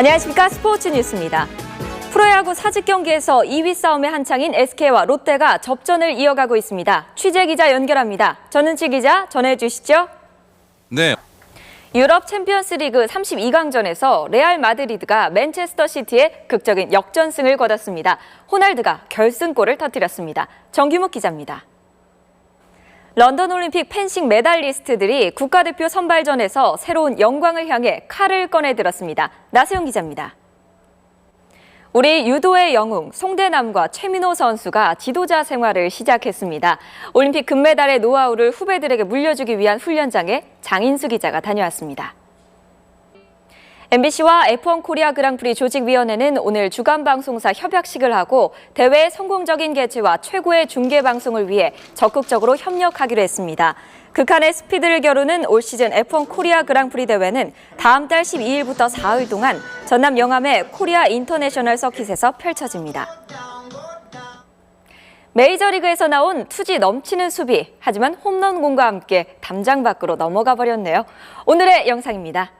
안녕하십니까 스포츠 뉴스입니다. 프로야구 사직 경기에서 2위 싸움에 한창인 SK와 롯데가 접전을 이어가고 있습니다. 취재 기자 연결합니다. 전은치 기자 전해 주시죠. 네, 유럽 챔피언스리그 32강전에서 레알 마드리드가 맨체스터 시티에 극적인 역전승을 거뒀습니다. 호날두가 결승골을 터뜨렸습니다. 정규묵 기자입니다. 런던 올림픽 펜싱 메달리스트들이 국가대표 선발전에서 새로운 영광을 향해 칼을 꺼내 들었습니다. 나세영 기자입니다. 우리 유도의 영웅 송대남과 최민호 선수가 지도자 생활을 시작했습니다. 올림픽 금메달의 노하우를 후배들에게 물려주기 위한 훈련장에 장인수 기자가 다녀왔습니다. MBC와 F1 코리아 그랑프리 조직위원회는 오늘 주간 방송사 협약식을 하고 대회의 성공적인 개최와 최고의 중계 방송을 위해 적극적으로 협력하기로 했습니다. 극한의 스피드를 겨루는 올 시즌 F1 코리아 그랑프리 대회는 다음 달 12일부터 사흘 동안 전남 영암의 코리아 인터내셔널 서킷에서 펼쳐집니다. 메이저리그에서 나온 투지 넘치는 수비, 하지만 홈런공과 함께 담장 밖으로 넘어가 버렸네요. 오늘의 영상입니다.